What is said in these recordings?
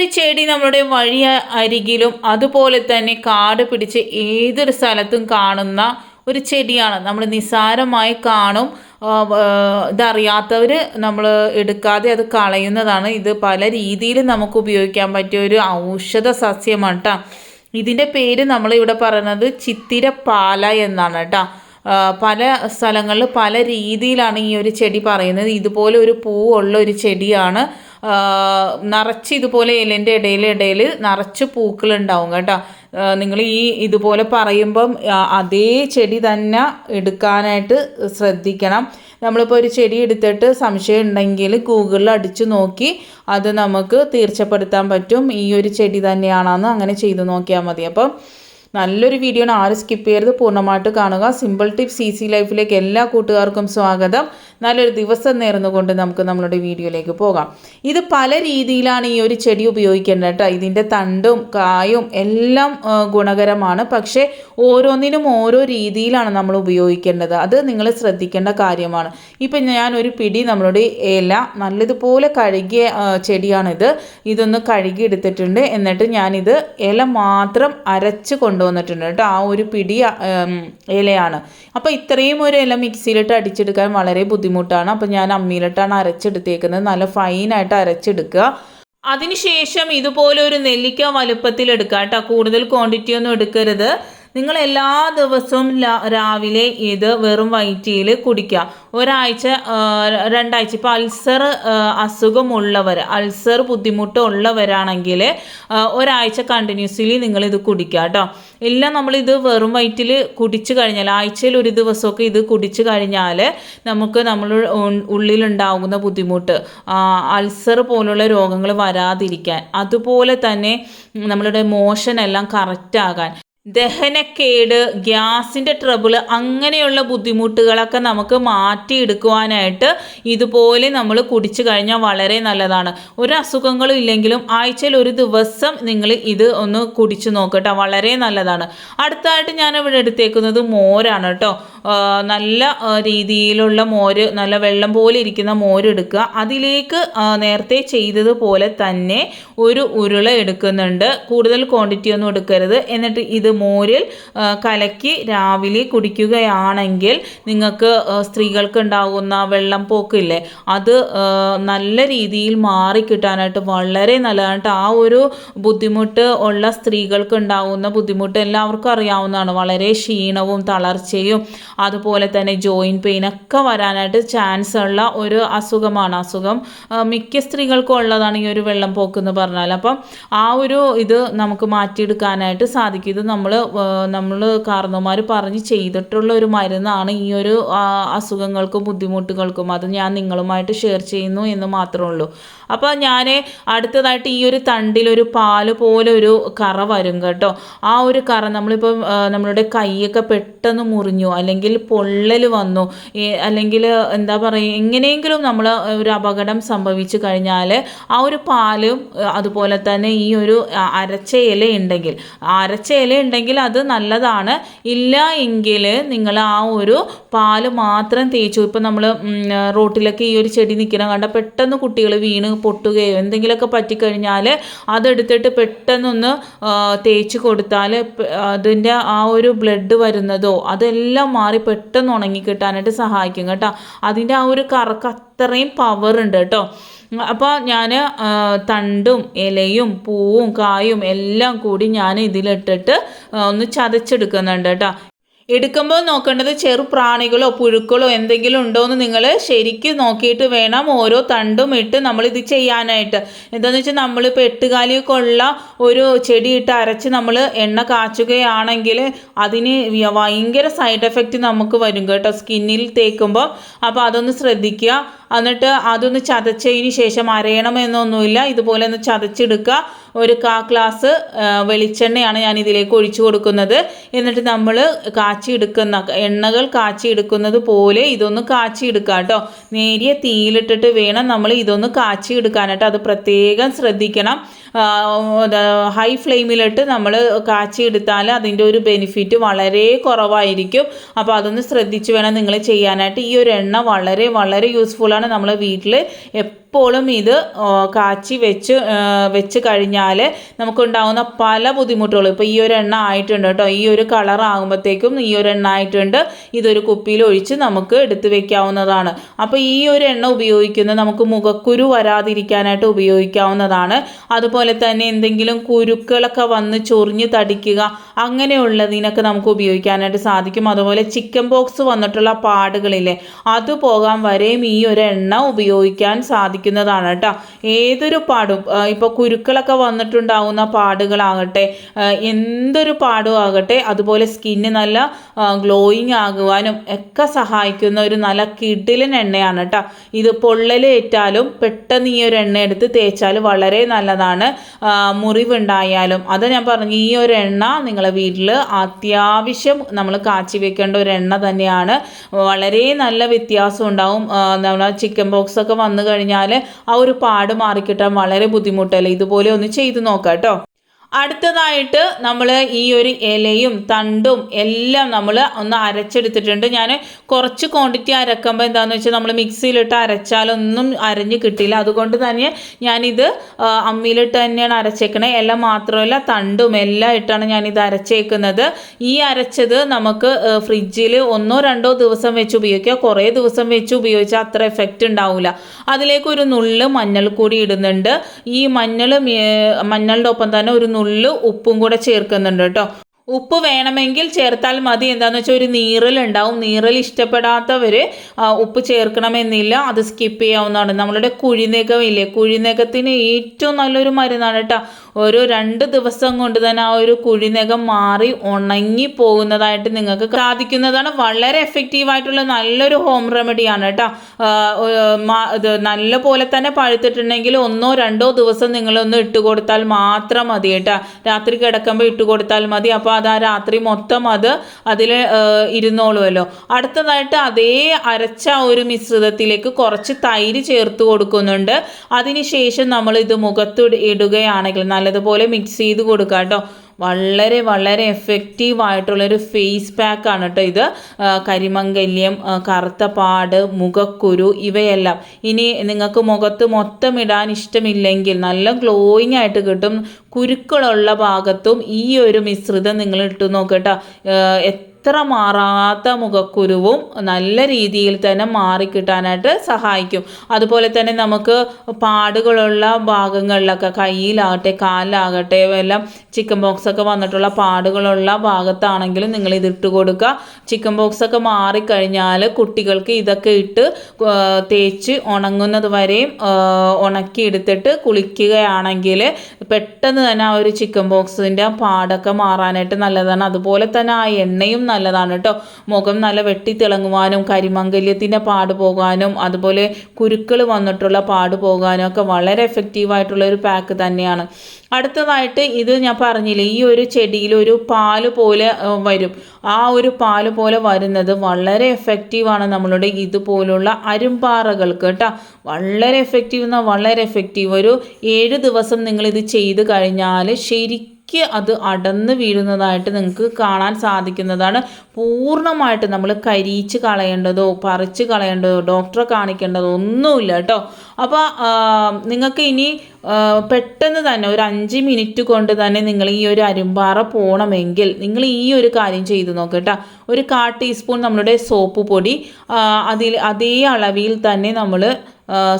ഒരു ചെടി നമ്മുടെ വഴി അരികിലും അതുപോലെ തന്നെ കാട് പിടിച്ച് ഏതൊരു സ്ഥലത്തും കാണുന്ന ഒരു ചെടിയാണ്. നമ്മൾ നിസ്സാരമായി കാണും ഇതറിയാത്തവർ നമ്മൾ എടുക്കാതെ അത് കളയുന്നതാണ്. ഇത് പല രീതിയിൽ നമുക്ക് ഉപയോഗിക്കാൻ പറ്റിയ ഒരു ഔഷധ സസ്യമാണ് കേട്ടോ ഇതിന്റെ പേര് നമ്മളിവിടെ പറയുന്നത് ചിത്തിരപ്പാല എന്നാണ് കേട്ടോ പല സ്ഥലങ്ങളിൽ പല രീതിയിലാണ് ഈ ഒരു ചെടി പറയുന്നത്. ഇതുപോലെ ഒരു പൂവുള്ള ഒരു ചെടിയാണ്. നിറച്ച് ഇതുപോലെ ഇലന്റെ ഇടയിൽ ഇടയിൽ നിറച്ച് പൂക്കളുണ്ടാവും കേട്ടോ. നിങ്ങൾ ഈ ഇതുപോലെ പറയുമ്പം അതേ ചെടി തന്നെ എടുക്കാനായിട്ട് ശ്രദ്ധിക്കണം. നമ്മളിപ്പോൾ ഒരു ചെടി എടുത്തിട്ട് സംശയം ഉണ്ടെങ്കിൽ ഗൂഗിളിൽ അടിച്ചു നോക്കി അത് നമുക്ക് തീർച്ചപ്പെടുത്താൻ പറ്റും. ഈ ഒരു ചെടി തന്നെയാണെന്ന് അങ്ങനെ ചെയ്തു നോക്കിയാൽ മതി. അപ്പം നല്ലൊരു വീഡിയോ ആണ്. ആരും സ്കിപ്പ് ചെയ്യരുത്. പൂർണമായിട്ട് കാണുക. സിമ്പിൾ ടിപ്സ് ഈസി ലൈഫിലേക്ക് എല്ലാ കൂട്ടുകാർക്കും സ്വാഗതം. നല്ലൊരു ദിവസം നേർന്നുകൊണ്ട് നമുക്ക് നമ്മളുടെ വീഡിയോയിലേക്ക് പോകാം. ഇത് പല രീതിയിലാണ് ഈ ഒരു ചെടി ഉപയോഗിക്കേണ്ടത് കേട്ടോ. ഇതിന്റെ തണ്ടും കായും എല്ലാം ഗുണകരമാണ്. പക്ഷേ ഓരോന്നിനും ഓരോ രീതിയിലാണ് നമ്മൾ ഉപയോഗിക്കേണ്ടത്. അത് നിങ്ങൾ ശ്രദ്ധിക്കേണ്ട കാര്യമാണ്. ഇപ്പം ഞാൻ ഒരു പിടി നമ്മളുടെ ഇല നല്ലതുപോലെ കഴുകിയ ചെടിയാണിത്. ഇതൊന്ന് കഴുകി എടുത്തിട്ടുണ്ട് എന്നിട്ട് ഞാനിത് ഇല മാത്രം അരച്ച് കൊണ്ടുവന്നിട്ടുണ്ട് കേട്ടോ. ആ ഒരു പിടി ഇലയാണ്. അപ്പോൾ ഇത്രയും ഒരു ഇല മിക്സിയിലിട്ട് അടിച്ചെടുക്കാൻ വളരെ ബുദ്ധിമുട്ടാണ്. അപ്പോൾ ഞാൻ അമ്മിയിലിട്ടാണ് അരച്ചെടുത്തേക്കുന്നത്. നല്ല ഫൈനായിട്ട് അരച്ചെടുക്കുക. അതിനുശേഷം ഇതുപോലെ ഒരു നെല്ലിക്ക വലുപ്പത്തിൽ എടുക്കുക കേട്ടോ. കൂടുതൽ ക്വാണ്ടിറ്റി ഒന്നും എടുക്കരുത്. നിങ്ങൾ എല്ലാ ദിവസവും രാവിലെ ഇത് വെറും വൈറ്റിയിൽ കുടിക്കുക. ഒരാഴ്ച രണ്ടാഴ്ച. ഇപ്പോൾ അൾസർ അസുഖമുള്ളവർ അൾസർ ബുദ്ധിമുട്ട് ഉള്ളവരാണെങ്കിൽ ഒരാഴ്ച കണ്ടിന്യൂസ്ലി നിങ്ങൾ ഇത് കുടിക്കുക കേട്ടോ. എല്ലാം നമ്മളിത് വെറും വയറ്റിൽ കുടിച്ചു കഴിഞ്ഞാൽ ആഴ്ചയിൽ ഒരു ദിവസമൊക്കെ ഇത് കുടിച്ചു കഴിഞ്ഞാൽ നമുക്ക് നമ്മൾ ഉള്ളിലുണ്ടാകുന്ന ബുദ്ധിമുട്ട് അൾസർ പോലുള്ള രോഗങ്ങൾ വരാതിരിക്കാൻ അതുപോലെ തന്നെ നമ്മളുടെ മോഷൻ എല്ലാം കറക്റ്റാകാൻ ദഹനക്കേട് ഗ്യാസിന്റെ ട്രബിൾ അങ്ങനെയുള്ള ബുദ്ധിമുട്ടുകളൊക്കെ നമുക്ക് മാറ്റിയെടുക്കുവാനായിട്ട് ഇതുപോലെ നമ്മൾ കുടിച്ചു കഴിഞ്ഞാൽ വളരെ നല്ലതാണ്. ഒരു അസുഖങ്ങളും ഇല്ലെങ്കിലും ആഴ്ചയിൽ ഒരു ദിവസം നിങ്ങൾ ഇത് ഒന്ന് കുടിച്ചു നോക്കട്ടോ വളരെ നല്ലതാണ്. അടുത്തായിട്ട് ഞാൻ ഇവിടെ എടുത്തേക്കുന്നത് മോരാണ് കേട്ടോ. നല്ല രീതിയിലുള്ള മോര് നല്ല വെള്ളം പോലെ ഇരിക്കുന്ന മോര് എടുക്കുക. അതിലേക്ക് നേരത്തെ ചെയ്തതുപോലെ തന്നെ ഒരു ഉരുള എടുക്കുന്നുണ്ട്. കൂടുതൽ ക്വാണ്ടിറ്റി ഒന്നും എടുക്കരുത്. എന്നിട്ട് ഇത് മോരിൽ കലക്കി രാവിലെ കുടിക്കുകയാണെങ്കിൽ നിങ്ങൾക്ക് സ്ത്രീകൾക്ക് ഉണ്ടാകുന്ന വെള്ളം പോക്കില്ലേ അത് നല്ല രീതിയിൽ മാറിക്കിട്ടാനായിട്ട് വളരെ നല്ലതാണ് ആ ഒരു ബുദ്ധിമുട്ട് ഉള്ള സ്ത്രീകൾക്ക് ഉണ്ടാകുന്ന ബുദ്ധിമുട്ട് എല്ലാവർക്കും അറിയാവുന്നതാണ്. വളരെ ക്ഷീണവും തളർച്ചയും അതുപോലെ തന്നെ ജോയിന്റ് പെയിൻ ഒക്കെ വരാനായിട്ട് ചാൻസ് ഉള്ള ഒരു അസുഖമാണ്. അസുഖം മിക്ക സ്ത്രീകൾക്കും ഉള്ളതാണ് ഈ ഒരു വെള്ളം പോക്ക് എന്ന് പറഞ്ഞാൽ അപ്പം ആ ഒരു ഇത് നമുക്ക് മാറ്റിയെടുക്കാനായിട്ട് സാധിക്കും. ഇത് നമ്മൾ നമ്മൾ കാർന്നോമാർ പറഞ്ഞ് ചെയ്തിട്ടുള്ള ഒരു മരുന്നാണ് ഈ ഒരു അസുഖങ്ങൾക്കും ബുദ്ധിമുട്ടുകൾക്കും. അത് ഞാൻ നിങ്ങളുമായിട്ട് ഷെയർ ചെയ്യുന്നു എന്ന് മാത്രമേ ഉള്ളൂ. അപ്പോൾ ഞാൻ അടുത്തതായിട്ട് ഈ ഒരു തണ്ടിലൊരു പാൽ പോലെ ഒരു കറ വരും കേട്ടോ. ആ ഒരു കറ നമ്മളിപ്പം ആ, നമ്മളുടെ കൈയൊക്കെ പെട്ടെന്ന് മുറിഞ്ഞു അല്ലെങ്കിൽ പൊള്ളൽ വന്നു അല്ലെങ്കിൽ എന്താ പറയുക എങ്ങനെയെങ്കിലും നമ്മൾ ഒരു അപകടം സംഭവിച്ചു കഴിഞ്ഞാൽ ആ ഒരു പാലും അതുപോലെ തന്നെ ഈ ഒരു അരച്ച ഇല ഉണ്ടെങ്കിൽ അരച്ച ഇല ഉണ്ടെങ്കിൽ അത് നല്ലതാണ്. ഇല്ല എങ്കിൽ നിങ്ങൾ ആ ഒരു പാൽ മാത്രം തേച്ചു. ഇപ്പം നമ്മൾ റോട്ടിലൊക്കെ ഈ ഒരു ചെടി നിൽക്കണം കണ്ട പെട്ടെന്ന് കുട്ടികൾ വീണ് പൊട്ടുകയോ എന്തെങ്കിലുമൊക്കെ പറ്റിക്കഴിഞ്ഞാൽ അതെടുത്തിട്ട് പെട്ടെന്നൊന്ന് തേച്ച് കൊടുത്താൽ അതിന്റെ ആ ഒരു ബ്ലഡ് വരുന്നതോ അതെല്ലാം മാറി പെട്ടെന്ന് ഉണങ്ങി കിട്ടാനായിട്ട് സഹായിക്കും കേട്ടോ. അതിന്റെ ആ ഒരു കറക്ക് അത്രയും പവർ ഉണ്ട് കേട്ടോ. അപ്പോൾ ഞാൻ തണ്ടും ഇലയും പൂവും കായും എല്ലാം കൂടി ഞാൻ ഇതിലിട്ടിട്ട് ഒന്ന് ചതച്ചെടുക്കുന്നുണ്ട് കേട്ടോ. എടുക്കുമ്പോൾ നോക്കേണ്ടത് ചെറു പ്രാണികളോ പുഴുക്കളോ എന്തെങ്കിലും ഉണ്ടോ എന്ന് നിങ്ങൾ ശരിക്കും നോക്കിയിട്ട് വേണം ഓരോ തണ്ടും ഇട്ട് നമ്മൾ ഇത് ചെയ്യാനായിട്ട്. എന്താണെന്ന് വെച്ചാൽ നമ്മളിപ്പോൾ എട്ടുകാലിയൊക്കെ ഉള്ള ഒരു ചെടി ഇട്ട് അരച്ച് നമ്മൾ എണ്ണ കാച്ചുകയാണെങ്കിൽ അതിന് ഭയങ്കര സൈഡ് എഫക്റ്റ് നമുക്ക് വരും കേട്ടോ സ്കിന്നിൽ തേക്കുമ്പോൾ. അപ്പോൾ അതൊന്ന് ശ്രദ്ധിക്കുക. എന്നിട്ട് അതൊന്ന് ചതച്ചതിന് ശേഷം അരയണമെന്നൊന്നുമില്ല. ഇതുപോലെ ഒന്ന് ചതച്ചെടുക്കുക. ഒരു കാ ഗ്ലാസ് വെളിച്ചെണ്ണയാണ് ഞാൻ ഇതിലേക്ക് ഒഴിച്ചു കൊടുക്കുന്നത്. എന്നിട്ട് നമ്മൾ കാച്ചിയെടുക്കുന്ന എണ്ണകൾ കാച്ചിയെടുക്കുന്നത് പോലെ ഇതൊന്ന് കാച്ചിയെടുക്കുക കേട്ടോ. നേരിയ തീയിലിട്ടിട്ട് വേണം നമ്മൾ ഇതൊന്ന് കാച്ചിയെടുക്കാനായിട്ട് അത് പ്രത്യേകം ശ്രദ്ധിക്കണം. ഹൈ ഫ്ലെയിമിലിട്ട് നമ്മൾ കാച്ചിയെടുത്താൽ അതിന്റെ ഒരു ബെനിഫിറ്റ് വളരെ കുറവായിരിക്കും. അപ്പോൾ അതൊന്ന് ശ്രദ്ധിച്ച് വേണം നിങ്ങൾ ചെയ്യാനായിട്ട്. ഈ ഒരു എണ്ണ വളരെ വളരെ യൂസ്ഫുള്ളാണ് നമ്മൾ വീട്ടിൽ എപ്പോഴും ഇത് കാച്ചി വെച്ച് വെച്ച് കഴിഞ്ഞാൽ നമുക്കുണ്ടാകുന്ന പല ബുദ്ധിമുട്ടുകളും. ഇപ്പോൾ ഈ ഒരു എണ്ണ ആയിട്ടുണ്ട് കേട്ടോ. ഈ ഒരു കളർ ആകുമ്പോഴത്തേക്കും ഈ ഒരു എണ്ണ ആയിട്ടുണ്ട്. ഇതൊരു കുപ്പിയിൽ ഒഴിച്ച് നമുക്ക് എടുത്ത് വെക്കാവുന്നതാണ്. അപ്പോൾ ഈ ഒരു എണ്ണ ഉപയോഗിക്കുന്നത് നമുക്ക് മുഖക്കുരു വരാതിരിക്കാനായിട്ട് ഉപയോഗിക്കാവുന്നതാണ്. അതുപോലെ തന്നെ എന്തെങ്കിലും കുരുക്കളൊക്കെ വന്ന് ചൊറിഞ്ഞ് തടിക്കുക അങ്ങനെയുള്ളതിനൊക്കെ നമുക്ക് ഉപയോഗിക്കാനായിട്ട് സാധിക്കും. അതുപോലെ ചിക്കൻ ബോക്സ് വന്നിട്ടുള്ള പാടുകളില്ലേ അത് പോകാൻ വരെയും ഈ ഒരു എണ്ണ ഉപയോഗിക്കാൻ സാധിക്കുന്നതാണ് കേട്ടോ. ഏതൊരു പാടും ഇപ്പോൾ കുരുക്കളൊക്കെ വന്നിട്ടുണ്ടാവുന്ന പാടുകളാകട്ടെ എന്തൊരു പാടും ആകട്ടെ അതുപോലെ സ്കിന്ന് നല്ല ഗ്ലോയിങ് ആകുവാനും ഒക്കെ സഹായിക്കുന്ന ഒരു നല്ല കിടിലൻ എണ്ണയാണ് കേട്ടോ. ഇത് പൊള്ളലേറ്റാലും പെട്ടെന്ന് ഈ ഒരു എണ്ണ എടുത്ത് തേച്ചാൽ വളരെ നല്ലതാണ്. മുറിവുണ്ടായാലും. അത് ഞാൻ പറഞ്ഞു ഈ ഒരു എണ്ണ നിങ്ങളെ വീട്ടിൽ അത്യാവശ്യം നമ്മൾ കാച്ചി വെക്കേണ്ട ഒരു എണ്ണ തന്നെയാണ്. വളരെ നല്ല വ്യത്യാസം ഉണ്ടാവും. നമ്മുടെ ചിക്കൻ ബോക്സ് ഒക്കെ വന്നു കഴിഞ്ഞാൽ ആ ഒരു പാട് മാറിക്കിട്ടാൻ വളരെ ബുദ്ധിമുട്ടല്ലേ? ഇതുപോലെ ഒന്ന് ചെയ്ത് നോക്കാം കേട്ടോ അടുത്തതായിട്ട് നമ്മൾ ഈ ഒരു ഇലയും തണ്ടും എല്ലാം നമ്മൾ ഒന്ന് അരച്ചെടുത്തിട്ടുണ്ട്. ഞാൻ കുറച്ച് ക്വാണ്ടിറ്റി അരക്കുമ്പോൾ എന്താണെന്ന് വെച്ചാൽ നമ്മൾ മിക്സിയിലിട്ട് അരച്ചാലൊന്നും അരഞ്ഞ് കിട്ടില്ല അതുകൊണ്ട് തന്നെ ഞാനിത് അമ്മിയിലിട്ട് തന്നെയാണ് അരച്ചേക്കണേ. ഇല മാത്രമല്ല തണ്ടും എല്ലാം ഇട്ടാണ് ഞാനിത് അരച്ചേക്കുന്നത്. ഈ അരച്ചത് നമുക്ക് ഫ്രിഡ്ജിൽ ഒന്നോ രണ്ടോ ദിവസം വെച്ച് ഉപയോഗിക്കുക കുറേ ദിവസം വെച്ച് ഉപയോഗിച്ചാൽ അത്ര എഫക്റ്റ് ഉണ്ടാവില്ല അതിലേക്ക് ഒരു നുള്ള് മഞ്ഞൾ കൂടി ഇടുന്നുണ്ട്. ഈ മഞ്ഞൾ മഞ്ഞളുടെ ഒപ്പം തന്നെ ഒരു നുള്ള് ഉപ്പും കൂടെ ചേർക്കുന്നുണ്ട് കേട്ടോ. ഉപ്പ് വേണമെങ്കിൽ ചേർത്താൽ മതി. എന്താന്ന് വെച്ചാൽ ഒരു നീറലുണ്ടാവും നീറൽ ഇഷ്ടപ്പെടാത്തവർ ഉപ്പ് ചേർക്കണമെന്നില്ല. അത് സ്കിപ്പ് ചെയ്യാവുന്നതാണ്. നമ്മളുടെ കുഴിനകം ഇല്ലേ? കുഴിനകത്തിന് ഏറ്റവും നല്ലൊരു മരുന്നാണ് കേട്ടോ. ഒരു രണ്ട് ദിവസം കൊണ്ട് തന്നെ ആ ഒരു കുഴിനകം മാറി ഉണങ്ങി പോകുന്നതായിട്ട് നിങ്ങൾക്ക് സാധിക്കുന്നതാണ്. വളരെ എഫക്റ്റീവ് ആയിട്ടുള്ള നല്ലൊരു ഹോം റെമഡിയാണ് കേട്ടോ. നല്ല പോലെ തന്നെ പഴുത്തിട്ടുണ്ടെങ്കിൽ ഒന്നോ രണ്ടോ ദിവസം നിങ്ങളൊന്ന് ഇട്ട് കൊടുത്താൽ മാത്രം മതി കേട്ടോ. രാത്രി കിടക്കുമ്പോൾ ഇട്ട് കൊടുത്താൽ മതി. അപ്പോൾ അത് ആ രാത്രി മൊത്തം അത് അതിൽ ഇരുന്നോളുമല്ലോ അടുത്തതായിട്ട് അതേ അരച്ച ഒരു മിശ്രിതത്തിലേക്ക് കുറച്ച് തൈര് ചേർത്ത് കൊടുക്കുന്നുണ്ട്. അതിനുശേഷം നമ്മൾ ഇത് മുഖത്ത് ഇട- ഇടുകയാണെങ്കിൽ നല്ലതുപോലെ മിക്സ് ചെയ്ത് കൊടുക്കുക കേട്ടോ. വളരെ വളരെ എഫക്റ്റീവ് ആയിട്ടുള്ളൊരു ഫേസ് പാക്കാണ് കേട്ടോ ഇത്. കരിമങ്കല്യം കരിമംഗല്യം ആ, കറുത്ത പാട് മുഖക്കുരു ഇവയെല്ലാം. ഇനി നിങ്ങൾക്ക് മുഖത്ത് മൊത്തം ഇടാൻ ഇഷ്ടമില്ലെങ്കിൽ നല്ല ഗ്ലോയിങ് ആയിട്ട് കിട്ടും. കുരുക്കളുള്ള ഭാഗത്തും ഈ ഒരു മിശ്രിതം നിങ്ങൾ ഇട്ട് നോക്കട്ടോ എത്ര മാറാത്ത മുഖക്കുരുവും നല്ല രീതിയിൽ തന്നെ മാറിക്കിട്ടാനായിട്ട് സഹായിക്കും. അതുപോലെ തന്നെ നമുക്ക് പാടുകളുള്ള ഭാഗങ്ങളിലൊക്കെ കയ്യിലാകട്ടെ കാലിലാകട്ടെ എല്ലാം ചിക്കൻ ബോക്സ് ഒക്കെ വന്നിട്ടുള്ള പാടുകളുള്ള ഭാഗത്താണെങ്കിലും നിങ്ങൾ ഇതിട്ട് കൊടുക്കുക. ചിക്കൻ ബോക്സ് ഒക്കെ മാറിക്കഴിഞ്ഞാൽ കുട്ടികൾക്ക് ഇതൊക്കെ ഇട്ട് തേച്ച് ഉണങ്ങുന്നത് വരെയും ഉണക്കിയെടുത്തിട്ട് കുളിക്കുകയാണെങ്കിൽ പെട്ടെന്ന് തന്നെ ആ ഒരു ചിക്കൻ ബോക്സിന്റെ പാടൊക്കെ മാറാനായിട്ട് നല്ലതാണ്. അതുപോലെ തന്നെ ആ എണ്ണയും നല്ലതാണ് കേട്ടോ. മുഖം നല്ല വെട്ടി തിളങ്ങുവാനും കരിമംഗല്യത്തിന്റെ പാട് പോകാനും അതുപോലെ കുരുക്കൾ വന്നിട്ടുള്ള പാട് പോകാനും ഒക്കെ വളരെ എഫക്റ്റീവ് ആയിട്ടുള്ള ഒരു പാക്ക് തന്നെയാണ്. അടുത്തതായിട്ട് ഇത് ഞാൻ പറഞ്ഞില്ലേ ഈ ഒരു ചെടിയിൽ ഒരു പാൽ പോലെ വരും. ആ ഒരു പാൽ പോലെ വരുന്നത് വളരെ എഫക്റ്റീവാണ് നമ്മളുടെ ഇതുപോലുള്ള അരുമ്പാറകൾക്ക് കേട്ടോ. വളരെ എഫക്റ്റീവ് എന്നാൽ വളരെ എഫക്റ്റീവ് ഒരു ഏഴ് ദിവസം നിങ്ങളിത് ചെയ്ത് കഴിഞ്ഞാൽ ശരിക്കും അത് അടന്ന് വീഴുന്നതായിട്ട് നിങ്ങൾക്ക് കാണാൻ സാധിക്കുന്നതാണ്. പൂർണമായിട്ട് നമ്മൾ കരിയിച്ച് കളയേണ്ടതോ പറിച്ച് കളയേണ്ടതോ ഡോക്ടറെ കാണിക്കേണ്ടതോ ഒന്നുമില്ല കേട്ടോ. അപ്പോൾ നിങ്ങൾക്ക് ഇനി പെട്ടെന്ന് തന്നെ ഒരു അഞ്ച് മിനിറ്റ് കൊണ്ട് തന്നെ നിങ്ങൾ ഈ ഒരു അരുമ്പാറ പോകണമെങ്കിൽ നിങ്ങൾ ഈ ഒരു കാര്യം ചെയ്ത് നോക്ക് കേട്ടോ. ഒരു കാ ടീസ്പൂൺ നമ്മളുടെ സോപ്പ് പൊടി അതിൽ അതേ അളവിൽ തന്നെ നമ്മൾ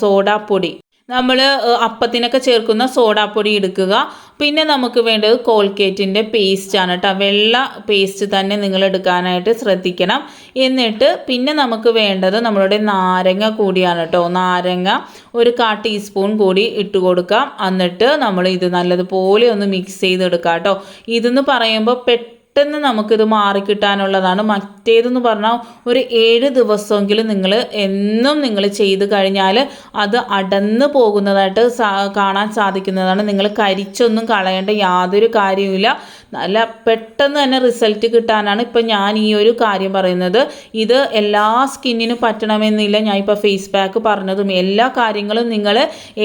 സോഡാപ്പൊടി നമ്മൾ അപ്പത്തിനൊക്കെ ചേർക്കുന്ന സോഡാപ്പൊടി എടുക്കുക. പിന്നെ നമുക്ക് വേണ്ടത് കോൾഗേറ്റിന്റെ പേസ്റ്റാണ് കേട്ടോ വെള്ള പേസ്റ്റ് തന്നെ നിങ്ങൾ എടുക്കാനായിട്ട് ശ്രദ്ധിക്കണം. എന്നിട്ട് പിന്നെ നമുക്ക് വേണ്ടത് നമ്മളുടെ നാരങ്ങ കൂടിയാണ് കേട്ടോ നാരങ്ങ ഒരു കാ ടീസ്പൂൺ കൂടി ഇട്ട് കൊടുക്കാം. എന്നിട്ട് നമ്മൾ ഇത് നല്ലതുപോലെ ഒന്ന് മിക്സ് ചെയ്തെടുക്കാം കേട്ടോ ഇതെന്ന് പറയുമ്പോൾ പെട്ടെന്ന് പെട്ടെന്ന് നമുക്കിത് മാറിക്കിട്ടാനുള്ളതാണ്. മറ്റേതെന്ന് പറഞ്ഞാൽ ഒരു ഏഴ് ദിവസമെങ്കിലും നിങ്ങൾ എന്നും നിങ്ങൾ ചെയ്ത് കഴിഞ്ഞാൽ അത് അടന്ന് പോകുന്നതായിട്ട് കാണാൻ സാധിക്കുന്നതാണ്. നിങ്ങൾ കരിച്ചൊന്നും കളയേണ്ട യാതൊരു കാര്യവുമില്ല. നല്ല പെട്ടെന്ന് തന്നെ റിസൾട്ട് കിട്ടാനാണ് ഇപ്പം ഞാൻ ഈ ഒരു കാര്യം പറയുന്നത്. ഇത് എല്ലാ സ്കിന്നിനും പറ്റണമെന്നില്ല. ഞാൻ ഇപ്പോൾ ഫേസ് പാക്ക് പറഞ്ഞതും എല്ലാ കാര്യങ്ങളും നിങ്ങൾ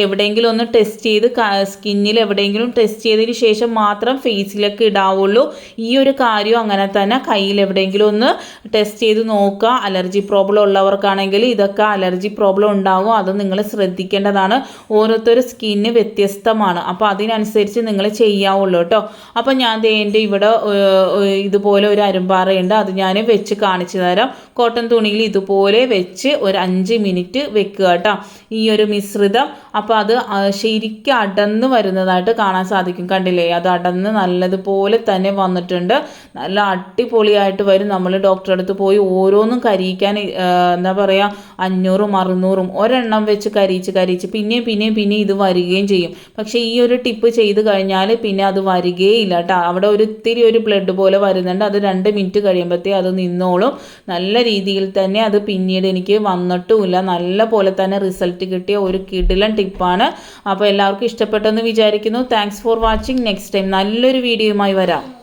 എവിടെയെങ്കിലും ഒന്ന് ടെസ്റ്റ് ചെയ്ത് സ്കിന്നിൽ എവിടെയെങ്കിലും ടെസ്റ്റ് ചെയ്തതിന് ശേഷം മാത്രം ഫേസിലൊക്കെ ഇടാവുള്ളൂ. ഈ ഒരു കാര്യവും അങ്ങനെ തന്നെ കയ്യിൽ എവിടെയെങ്കിലും ഒന്ന് ടെസ്റ്റ് ചെയ്ത് നോക്കുക. അലർജി പ്രോബ്ലം ഉള്ളവർക്കാണെങ്കിൽ ഇതൊക്കെ അലർജി പ്രോബ്ലം ഉണ്ടാകും. അത് നിങ്ങൾ ശ്രദ്ധിക്കേണ്ടതാണ്. ഓരോരുത്തരും സ്കിന്ന് വ്യത്യസ്തമാണ്. അപ്പോൾ അതിനനുസരിച്ച് നിങ്ങൾ ചെയ്യാവുള്ളൂ കേട്ടോ. അപ്പോൾ ഞാൻ എന്റെ ഇവിടെ ഇതുപോലെ ഒരു അരുമ്പാറയുണ്ട്. അത് ഞാൻ വെച്ച് കാണിച്ചു തരാം. കോട്ടൺ തുണിയിൽ ഇതുപോലെ വെച്ച് ഒരു അഞ്ച് മിനിറ്റ് വെക്കുക കേട്ടോ. ഈ ഒരു മിശ്രിതം. അപ്പോൾ അത് ശരിക്കും അടന്ന് വരുന്നതായിട്ട് കാണാൻ സാധിക്കും. കണ്ടില്ലേ? അത് അടന്ന് നല്ലതുപോലെ തന്നെ വന്നിട്ടുണ്ട്. നല്ല അടിപൊളിയായിട്ട് വരും. നമ്മൾ ഡോക്ടറെ അടുത്ത് പോയി ഓരോന്നും കരിയിക്കാൻ എന്താ പറയുക അഞ്ഞൂറും അറുന്നൂറും ഒരെണ്ണം വെച്ച് കരിയിച്ച് കരിയിച്ച് പിന്നെയും പിന്നെയും പിന്നെയും ഇത് വരികയും ചെയ്യും. പക്ഷേ ഈ ഒരു ടിപ്പ് ചെയ്ത് കഴിഞ്ഞാൽ പിന്നെ അത് വരികയില്ല കേട്ടോ. അവിടെ ഒരു ഇത്തിരി ഒരു ബ്ലഡ് പോലെ വരുന്നുണ്ട്. അത് രണ്ട് മിനിറ്റ് കഴിയുമ്പോഴത്തേ അത് നിന്നോളും. നല്ല രീതിയിൽ തന്നെ അത് പിന്നീട് എനിക്ക് വന്നിട്ടുമില്ല. നല്ല പോലെ തന്നെ റിസൾട്ട് കിട്ടിയ ഒരു കിടിലൻ ടിപ്പാണ് അപ്പോൾ എല്ലാവർക്കും ഇഷ്ടപ്പെട്ടെന്ന് വിചാരിക്കുന്നു. Thanks for watching next time നല്ലൊരു വീഡിയോയുമായി വരാം.